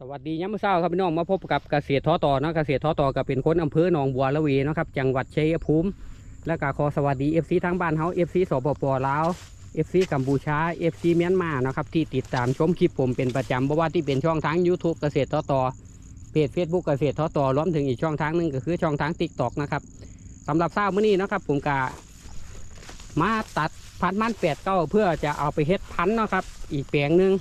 สวัสดียามมื้อเช้าครับพี่น้องมาพบกับเกษตรท้อต่อนะเกษตรท้อต่อก็เป็นคนอำเภอหนองบัวละเวเนะครับจังหวัดชัยภูมิ และก็ขอสวัสดี FC ทั้งบ้านเฮา FC สปปลาว FC กัมพูชา FC เมียนมานะครับที่ติดตามชมคลิปผมเป็นประจำเพราะว่าที่เป็นช่องทาง YouTube เกษตรท้อต่อเพจ Facebook เกษตรท้อต่อรวมถึงอีกช่องทางหนึงก็คือช่องทาง TikTok นะครับสำหรับเช้าเมื้อนี้นะครับผมก็มาตัดพันธุ์มันแปดเก้าเพื่อจะเอาไปเฮ็ดพันนะครับอีกแปลงหนึ่ง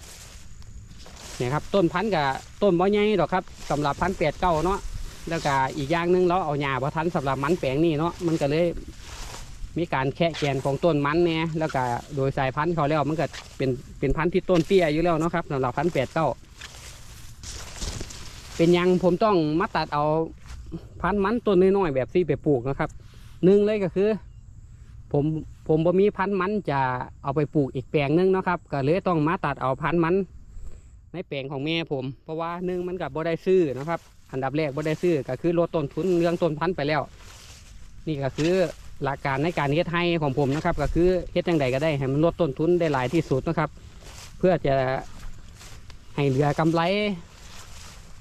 เนี่ยครับต้นพันธุ์กับต้นบ่ใหญ่ดอกครับสำหรับพันธุ์แปดเก้าเนาะแล้วก็อีกอย่างหนึงเราเอาหญ้าบ่ทันสำหรับมันแปลงนี่เนาะมันก็เลยมีการแคะแกนของต้นมันเนี่ยแล้วก็โดยสายพันธุ์เขาแล้วมันก็เป็นเป็นพันธุ์ที่ต้นเตี้ยอยู่แล้วเนาะครับสำหรับพันธุ์แปดเก้าเป็นยังผมต้องมาตัดเอาพันธุ์มันต้นน้อยๆแบบที่ไปปลูกนะครับหนึ่งเลยก็คือ ผมผมบ่มีพันธุ์มันจะเอาไปปลูกอีกแปลงนึงเนาะครับ ก็เลยต้องมาตัดเอาพันธุ์มัน ในแปลงของแม่ผม เพราะว่าหนึ่งมันกับบ่ได้ซื้อนะครับ อันดับแรกบ่ได้ซื้อก็คือลดต้นทุนเรื่องต้นพันธุ์ไปแล้ว นี่ก็คือหลักการในการเฮ็ดให้ของผมนะครับ ก็คือเฮ็ดจังใดก็ได้ให้มันลดต้นทุนได้หลายที่สุดนะครับ เพื่อจะให้เหลือกำไร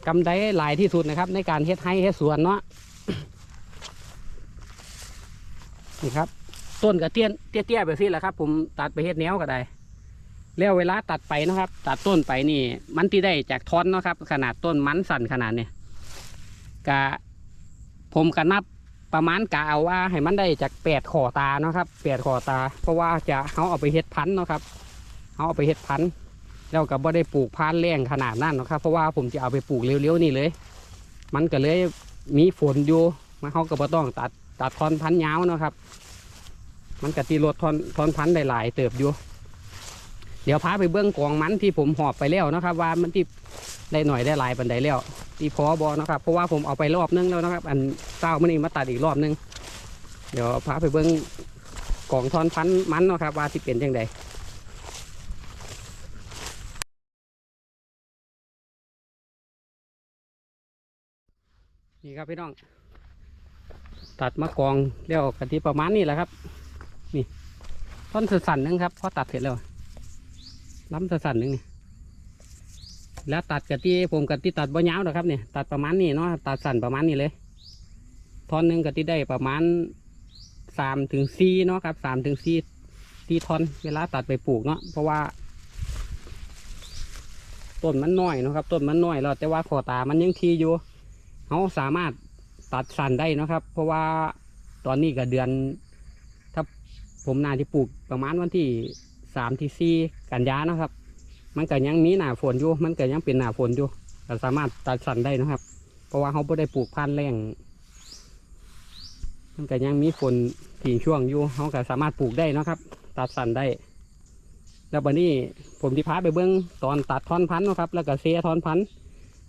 กำไรหลายที่สุดนะครับ ในการเฮ็ดให้เฮ็ดสวนเนาะนี่ครับ ต้นกระเตี้ยนเตี้ยๆแบบนี้แหละครับ ผมตัดไปเฮ็ดแนวก็ได้ แล้วเวลาตัดไปนะครับ ตัดต้นไปนี่ มันที่ได้จากท่อนนะครับ ขนาดต้นมันสั่นขนาดเนี่ยกะผมก็นับประมาณกะเอาว่าให้มันได้จากแปดขอตาเนาะครับแปดขอตา เพราะว่าจะเขาเอาไปเฮ็ดพันธุ์นะครับเขาเอาไปเฮ็ดพันธุ์แล้วก็บ่ได้ปลูกพันธุ์แรงขนาดนั้นนะครับ เพราะว่าผมจะเอาไปปลูกเร็วๆนี่เลย มันก็เลยมีฝนอยู่มันเขาก็บ่ต้องตัดตัดทอนพันธุ์ยาวนะครับ มันก็ตีลดทอนทอนพันธุ์ได้หลายเติบอยู่ เดี๋ยวพาไปเบื้องกองมันที่ผมหอบไปแล้วนะครับ ว่ามันที่ได้หน่อยได้หลายปันใดแล้วที่พอบอนะครับ เพราะว่าผมเอาไปรอบนึงแล้วนะครับ อันเต้ามันนี่มาตัดอีกรอบนึง เดี๋ยวพาไปเบื้องกองทอนพันมันนะครับ ว่าที่เป็นยังไงนี่ครับพี่น้อง ตัดมากองเรียกกันที่ประมาณนี้แหละครับ นี่ท่อนสั่นนึงครับพอตัดเสร็จแล้ว ล้ำสั่นหนึ่งนี่แล้วตัดกะที่ผมกะที่ตัดบ่ยาวนะครับเนี่ยตัดประมาณนี้เนาะตัดสั่นประมาณนี้เลยท่อนหนึ่งกะที่ได้ประมาณสามถึงสี่เนาะครับสามถึงสี่สี่ท่อนเวลาตัดไปปลูกเนาะเพราะว่าต้นมันน้อยนะครับต้นมันน้อยแล้วแต่ว่าขอตามันยังทีอยู่เขาสามารถตัดสั่นได้นะครับ เพราะว่าตอนนี้ก็เดือน ถ้าผมนาที่ปลูกประมาณวันที่ สามที่สี่กันยานะครับ มันก็ยังมีหนาฝนอยู่ มันก็ยังเป็นหนาฝนอยู่ก็สามารถตัดสั่นได้นะครับ เพราะว่าเขาไม่ได้ปลูกพันธุ์แรงมันก็ยังมีฝนทิ้งช่วงอยู่เขาก็สามารถปลูกได้นะครับ ตัดสั่นได้ แล้วบัดนี้ผมที่พาไปเบื้องตอนตัดท่อนพันธุ์นะครับ แล้วก็เสียท่อนพันธุ์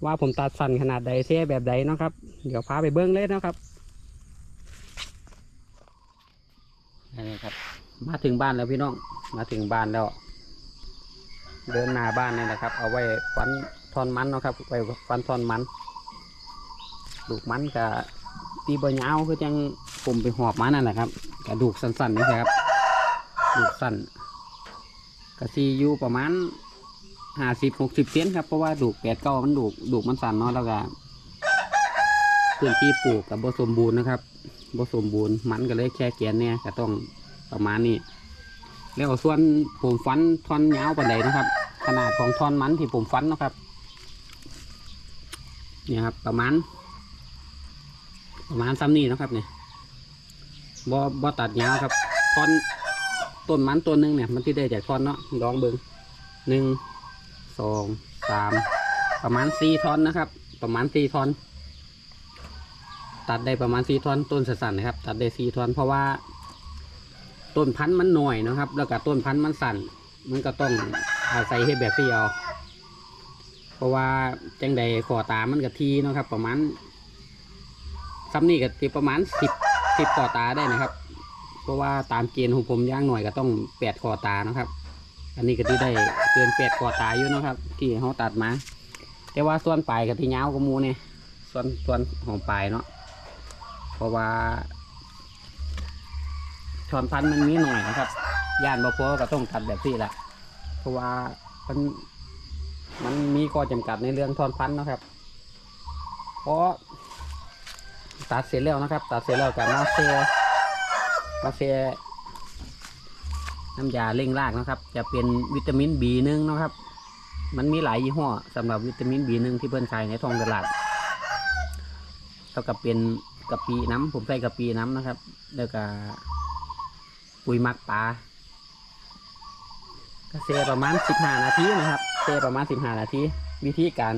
ว่าผมตัดสั่นขนาดใดเสียแบบใดนะครับ เดี๋ยวพาไปเบื้องเลยนะครับนี่ครับ มาถึงบ้านแล้วพี่น้อง มาถึงบ้านแล้ว เดินหน้าบ้านนี่นะครับ เอาไว้ฟันทอนมันนะครับไว้ฟันทอนมันลูกมันกับตีบยาวคือจังผมไปหอบมานั่นแหละครับกระดูกสั้นๆนี่ครับดูกสั้นกระซีอยู่ประมาณห้าสิบหกสิบเซนครับเพราะว่าดูกแปดเก้ามันดูกดูกมันสั้นเนาะแล้วก็พื้นที่ปลูกกับบสมบูรณ์นะครับบสมบูรณ์มันก็เลยแค่แกนเนี่ยก็ต้องประมาณนี้ แล้วส่วนผมฟันท่อนยาวปานใดนะครับ ขนาดของท่อนมันที่ผมฟันนะครับเนี่ยครับ ประมาณ ประมาณซ้ำนี้นะครับเนี่ยบ่บ่ตัดยาวครับท่อนต้นมันตัวหนึ่งเนี่ย มันที่ได้จากท่อนเนาะลองเบิงหนึ่งสองสามประมาณสี่ท่อนนะครับ ประมาณสี่ท่อน ตัดได้ประมาณสี่ท่อนต้นสั้นๆนะครับ ตัดได้สี่ท่อนเพราะว่า ต้นพันธุ์มันหน่อยนะครับ แล้วก็ต้นพันธุ์มันสั่น มันก็ต้องอาศัยให้แบบที่เอาเพราะว่าจังใดขอตามันกะทีนะครับ ประมาณซ้ำนี่ก็ที่ประมาณสิบสิบขอตาได้นะครับ เพราะว่าตามเกณฑ์ของผมย่างหน่อยก็ต้องแปดขอตานะครับ อันนี้ก็ที่ได้เกินแปดขอตาอยู่นะครับ ที่เขาตัดมา แต่ว่าส่วนปลายกับที่ยากว่าหมูเนี่ยส่วนส่วนของปลายเนาะเพราะว่า อนพันธุ์มันมีหน่อยนะครับ ย่านบ่พอก็ต้องตัดแบบนี้แหละเพราะว่ามันมันมีข้อจำกัดในเรื่องทอนพันธุ์นะครับเพราะตัดเสร็จแล้วนะครับ ตัดเสร็จแล้วกับมาเซมาเซน้ำยาเร่งรากนะครับ จะเป็นวิตามิน B1 นะครับ มันมีหลายยี่ห้อสำหรับวิตามิน B1 ที่เพื่อนขายในท้องตลาดเท่ากับเป็นกะปิน้ำผมใส่กะปิน้ำนะครับ แล้วก็ ปุ๋ยมักปลาก็เซประมาณ15นาทีนะครับเซประมาณ15นาทีวิธีการ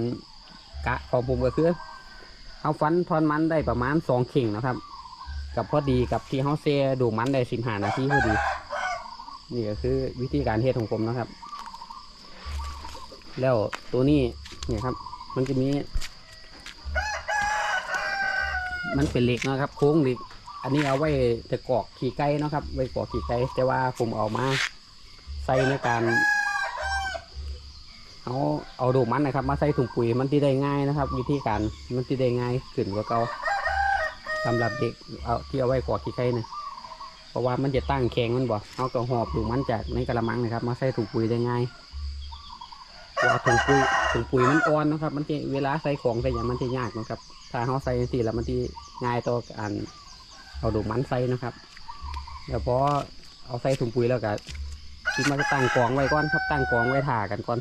กะของผมก็คือเอาฟันทอนมันได้ประมาณ2เข่งนะครับ กับพอดีกับที่เขาเซดูมันได้15นาทีพอดีนี่ก็คือวิธีการเทศของผมนะครับ แล้วตัวนี้เนี่ยครับ มันจะมี มันเป็นเหล็กนะครับ โค้งเหล็ก อันนี้เอาไว้จะกอกขี่ไก่เนาะครับ ไว้กอกขี่ไก่แต่ว่าผมเอามาใส่ในการ เอาเอาดูมันนะครับ มาใส่ถุงปุ๋ยมันที่ได้ง่ายนะครับ วิธีการมันที่ได้ง่ายขึ้นกว่าเก่าสำหรับเด็กเอาที่เอาไว้กอกขี่ไก่นะเพราะว่ามันจะตั้งแข็งมันบ่เอากระหอบดูมันจากในกระมังนะครับ มาใส่ถุงปุ๋ยได้ง่ายเพราะว่าถุงปุ๋ยถุงปุ๋ยมันอ่อนนะครับ มันจะเวลาใส่ของใส่อย่างมันจะยากนะครับถ้าเขาใส่สิแล้วมันที่ง่ายต่อการ เอาดูมันใส่นะครับเดี๋ยวพอเอาใส่ถุงปุ๋ยแล้วก็คิดมาตั้งกองไว้ก่อนครับตั้งกองไว้ถ่ากันก่อน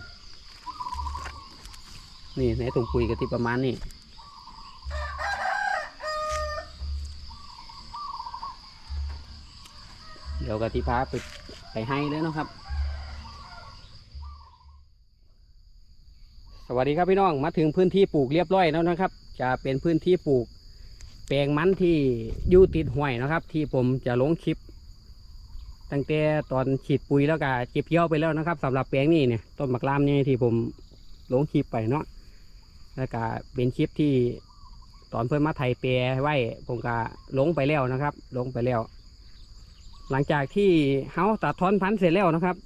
นี่ในถุงปุ๋ยก็ที่ประมาณนี้เดี๋ยวกะทิพาไปไปให้เลยนะครับ สวัสดีครับพี่น้องมาถึงพื้นที่ปลูกเรียบร้อยแล้วนะครับ จะเป็นพื้นที่ปลูก แปลงมันที่อยู่ติดห้วยนะครับ ที่ผมจะลงคลิป ตั้งแต่ตอนฉีดปุ๋ยแล้วก็เก็บเกี่ยวไปแล้วนะครับสำหรับแปลงนี้เนี่ยต้นมะกรามนี่ที่ผมลงคลิปไปเนาะแล้วก็เป็นคลิปที่ตอนเพื่อนมาไถแปรไว้ผมก็ลงไปแล้วนะครับ ลงไปแล้ว หลังจากที่เฮาตัดทอนพันธุ์เสร็จแล้วนะครับ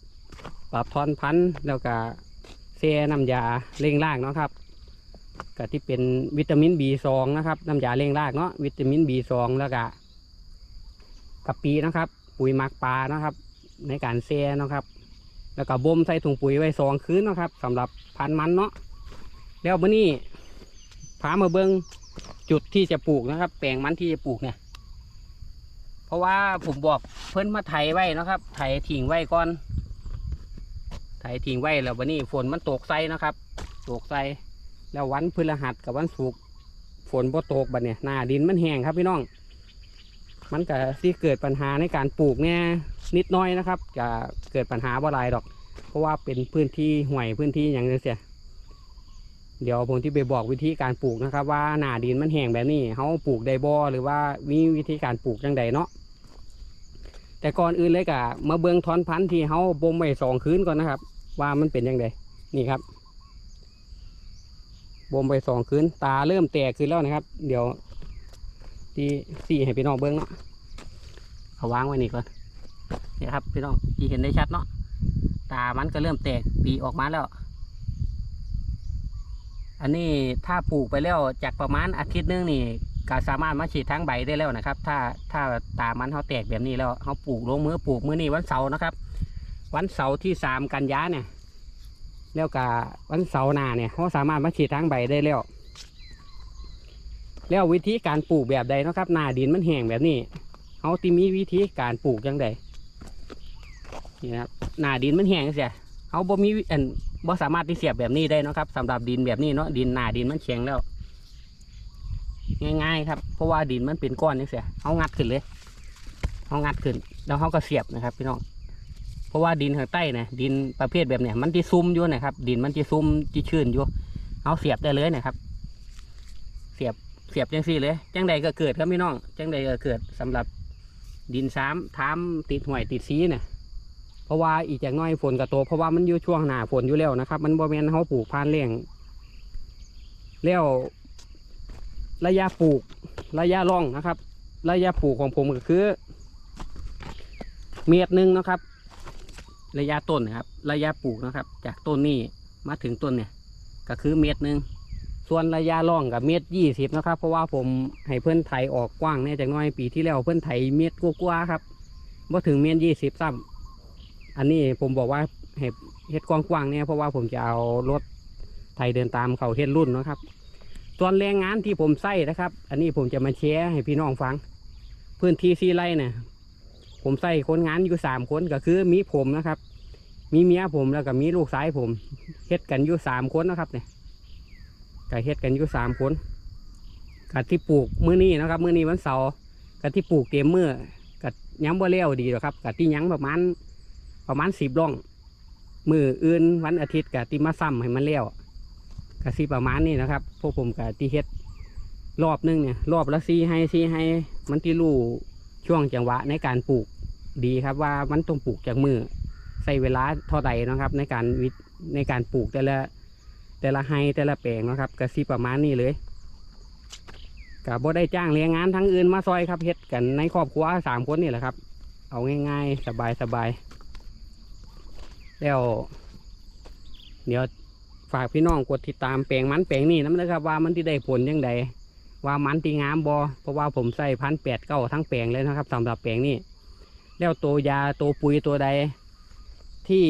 ตัดทอนพันธุ์แล้วก็เซน้ำยาเร่งรากเนาะครับ ก็ที่เป็นวิตามิน B2 นะครับ น้ำยาเร่งรากเนาะวิตามิน B2 แล้วก็กะปินะครับ ปุ๋ยหมักปลานะครับ ในการเซเนะครับ แล้วก็บ่มใส่ถุงปุ๋ยไว้สองคืนนะครับสำหรับพันธุ์มันเนาะแล้วมื่อนี้พามาเบิงจุดที่จะปลูกนะครับ แปลงมันที่จะปลูกเนี่ย เพราะว่าผมบอกเพิ่นมาไถไว้นะครับ ไถทิ้งไว้ก่อน ไถทิ้งไว้แล้ววันนี้ฝนมันตกใส่นะครับ ตกใส่ แล้ววันพฤหัสกับวันศุกร์ฝนบ่ตกบัดเนี่ยหน้าดินมันแห้งครับพี่น้อง มันก็ที่เกิดปัญหาในการปลูกเนี่ยนิดน้อยนะครับจะเกิดปัญหาบ่หลายดอก เพราะว่าเป็นพื้นที่ห่วยพื้นที่อย่างนี้เสียเดี๋ยวผมที่ไปบอกวิธีการปลูกนะครับ ว่าหน้าดินมันแห้งแบบนี้เขาปลูกได้บ่หรือว่ามีวิธีการปลูกจังใดเนาะแต่ก่อนอื่นเลยกะมาเบื้องทอนพันธุ์ที่เขาบ่มไว้สองคืนก่อนนะครับ ว่ามันเป็นยังไงนี่ครับ บ่มไปสองคืนตาเริ่มแตกขึ้นแล้วนะครับ เดี๋ยวที่สี่ให้พี่น้องเบื้งเนาะเอาวางไว้นี่ก่อนเนี่ยครับพี่น้องที่เห็นได้ชัดเนาะตามันก็เริ่มแตกปีออกมาแล้ว อันนี้ถ้าปลูกไปแล้วจากประมาณอาทิตย์นึงนี่ก็สามารถมาฉีดทั้งใบได้แล้วนะครับ ถ้าถ้าตามันเขาแตกแบบนี้แล้วเขาปลูกลงมือปลูกมือนี่วันเสาร์นะครับ วันเสาร์ที่สามกันยาเนี่ย แล้วก็วันเสาร์หน้าเนี่ยเขาสามารถมาฉีดทั้งใบได้แล้ว แล้ววิธีการปลูกแบบใดนะครับหน้าดินมันแห้งแบบนี้เขาตีมีวิธีการปลูกยังไงนี่นะครับหน้าดินมันแห้งเสียเขาบ่มีอันบ่สามารถที่เสียบแบบนี้ได้นะครับสำหรับดินแบบนี้เนาะดินหน้าดินมันแข็งแล้ว ง่ายๆ ครับเพราะว่าดินมันเป็นก้อนนี่เสียเขางัดขึ้นเลยเขางัดขึ้น แล้วเขาก็เสียบนะครับพี่น้อง เพราะว่าดินข้างใต้เนี่ยดินประเภทแบบเนี้ยมันที่ซุ่มอยู่นะครับ ดินมันที่ซุ่มที่ชื้นอยู่เขาเสียบได้เลยนะครับ เสียบเสียบจังซี่เลยจังใดก็เกิดครับพี่น้องจังใดก็เกิดสำหรับดินซ้ำท้ามติดห่วยติดซีเนี่ยเพราะว่าอีกจากหน้อยฝนกระโตกเพราะว่ามันอยู่ช่วงหนาฝนอยู่แล้วนะครับ มันบ่แม่นเขาปลูกพานเลี้ยงแล้วระยะปลูกระยะร่องนะครับ ระยะปลูกของผมก็คือ เมตรหนึ่งนะครับ ระยะต้นนะครับ ระยะปลูกนะครับ จากต้นนี้มาถึงต้นเนี่ย ก็คือเมตรหนึ่งส่วนระยะร่องกับเมตรยี่สิบนะครับ เพราะว่าผมให้เพื่อนไถออกกว้างเนี่ยจากน้อยปีที่แล้วเพื่อนไถเมตรกว่าๆครับว่าถึงเมตรยี่สิบซ้ำอันนี้ผมบอกว่าให้เฮ็ดกว้างๆเนี่ยเพราะว่าผมจะเอารถไทยเดินตามเขาเฮ็ดรุ่นนะครับส่วนแรงงานที่ผมใส่นะครับ อันนี้ผมจะมาแชร์ให้พี่น้องฟัง พื้นที่ซีไรเนี่ย ผมใส่คนงานอยู่สามคนก็คือมีผมนะครับ มีเมียผมแล้วก็มีลูกสายผมเฮ็ดกันอยู่สามคนนะครับเนี่ยก็เฮ็ดกันอยู่สามคนกับที่ปลูกมื้อนี้นะครับมื้อนี้วันเสาร์กับที่ปลูกเต็มมือกับยังบ่เลี้ยวดีหรอครับกับที่ยังประมาณประมาณสิบร่อง มืออื่นวันอาทิตย์กับที่มาซ้ำให้มันเลี้ยวกับซีประมาณนี้นะครับ พวกผมกับที่เฮ็ดรอบนึงเนี่ยรอบละซีให้ซีให้มันที่รู้ ช่วงจังหวะในการปลูกดีครับว่ามันต้องปลูกจากมือใช้เวลาเท่าใดนะครับ ในการวิในการปลูกแต่ละแต่ละไฮแต่ละแปลงนะครับกสิประมาณนี้เลยกับบ่ได้จ้างแรงงานทั้งอื่นมาซอยครับเฮ็ดกันในครอบครัวสามคนนี่แหละครับ เอาง่าย ๆ สบายสบายแล้วเดี๋ยวฝากพี่น้องกดติดตามแปลงมันแปลงนี้นะครับ ว่ามันที่ได้ผลยังไง ว่ามันที่งามบอเพราะว่าผมใส่พันแปดเก้าทั้งแปลงเลยนะครับสำหรับแปลงนี้แล้วตัวยาตัวปุ๋ยตัวใด ที่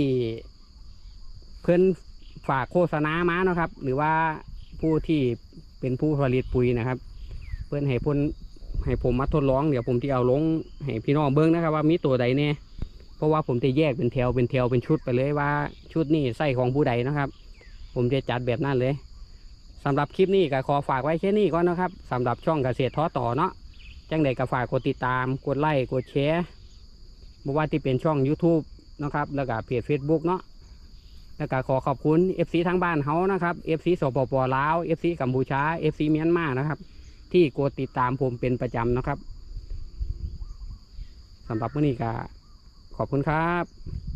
เพื่อนฝากโฆษณามาเนาะครับ หรือว่าผู้ที่เป็นผู้ผลิตปุ๋ยนะครับ เพื่อนให้พ่นให้ผมมาทดลองเดี๋ยวผมที่เอาลงให้พี่น้องเบิ้งนะครับ ว่ามีตัวใดเนี่ยเพราะว่าผมจะแยกเป็นแถวเป็นแถวเป็นชุดไปเลยว่าชุดนี้ใส่ของผู้ใดนะครับ ผมจะจัดแบบนั้นเลย สำหรับคลิปนี้ก็ขอฝากไว้แค่นี้ก่อนนะครับสำหรับช่องเกษตรท้อต่อเนาะจังใดก็ฝากกดติดตาม กดไลค์กดแชร์ไม่ว่าที่เป็นช่อง YouTube นะครับ แล้วก็เพจ Facebook เนาะแล้วก็ขอขอบคุณ FC ทั้งบ้านเขานะครับ FC สปปลาว FC กัมพูชา FC เมียนมานะครับ ที่กดติดตามผมเป็นประจำนะครับสำหรับวันนี้ก็ขอบคุณครับ